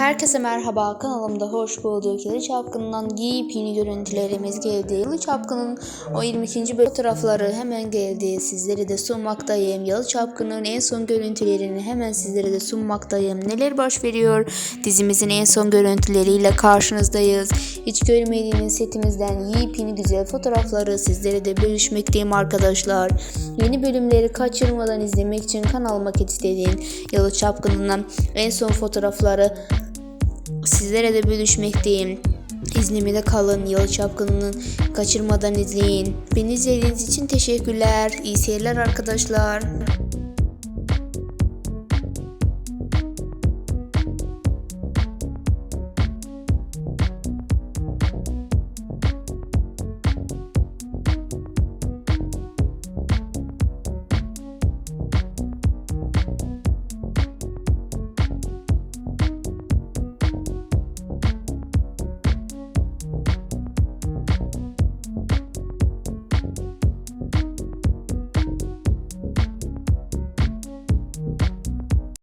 Herkese merhaba kanalımda hoş bulduk. Yalı Çapkın'dan yeni görüntülerimiz geldi. Yalı Çapkın'ın o 22. bölüm fotoğrafları hemen geldi. Sizlere de sunmaktayım. Yalı Çapkın'ın en son görüntülerini hemen sizlere de sunmaktayım. Neler baş veriyor? Dizimizin en son görüntüleriyle karşınızdayız. Hiç görmediğiniz setimizden yepyeni güzel fotoğrafları sizlere de bölüşmekteyim arkadaşlar. Yeni bölümleri kaçırmadan izlemek için kanalıma kilitleyin. Yalı Çapkın'ın en son fotoğrafları sizlere de bölüşmekteyim. İzlemede kalın. Yalı Çapkın'ın kaçırmadan izleyin. Beni izlediğiniz için teşekkürler. İyi seyirler arkadaşlar.